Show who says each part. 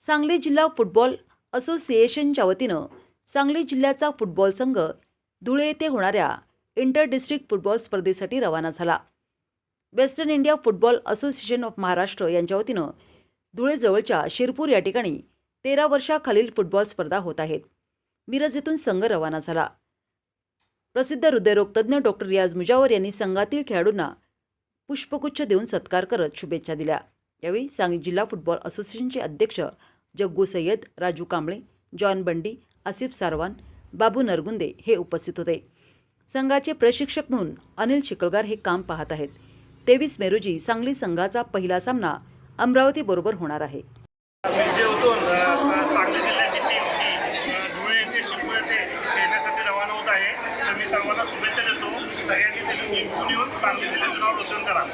Speaker 1: सांगली जिल्हा फुटबॉल असोसिएशनच्या वतीनं सांगली जिल्ह्याचा फुटबॉल संघ धुळे येथे होणाऱ्या इंटर डिस्ट्रिक्ट फुटबॉल स्पर्धेसाठी रवाना झाला. Western India football association of Maharashtra यांच्या वतीनं धुळेजवळच्या शिरपूर या ठिकाणी तेरा वर्षाखालील फुटबॉल स्पर्धा होत आहेत. मिरज येथून संघ रवाना झाला. प्रसिद्ध हृदयरोगतज्ञ डॉक्टर रियाज मुजावर यांनी संघातील खेळाडूंना पुष्पगुच्छ देऊन सत्कार करत शुभेच्छा दिल्या. यावेळी सांगली जिल्हा फुटबॉल असोसिएशनचे अध्यक्ष जग्गू सय्यद राजू कांबळे जॉन बंडी आसिफ सारवान बाबू नरगुंदे हे उपस्थित होते. संघाचे प्रशिक्षक म्हणून अनिल चिकलगार हे काम पाहत आहेत. तेवीस मे रोजी सांगली संघाचा पहिला सामना अमरावतीबरोबर होणार आहे.
Speaker 2: सांगली जिल्ह्याची टीम ही धुळे येथे शिरपूर येथे खेळण्यासाठी रवाना होत आहे. तर मी सर्वांना शुभेच्छा देतो. सगळ्यांनी तिथे जिंकून येऊन सांगली जिल्ह्याचं नाव रोशन करा.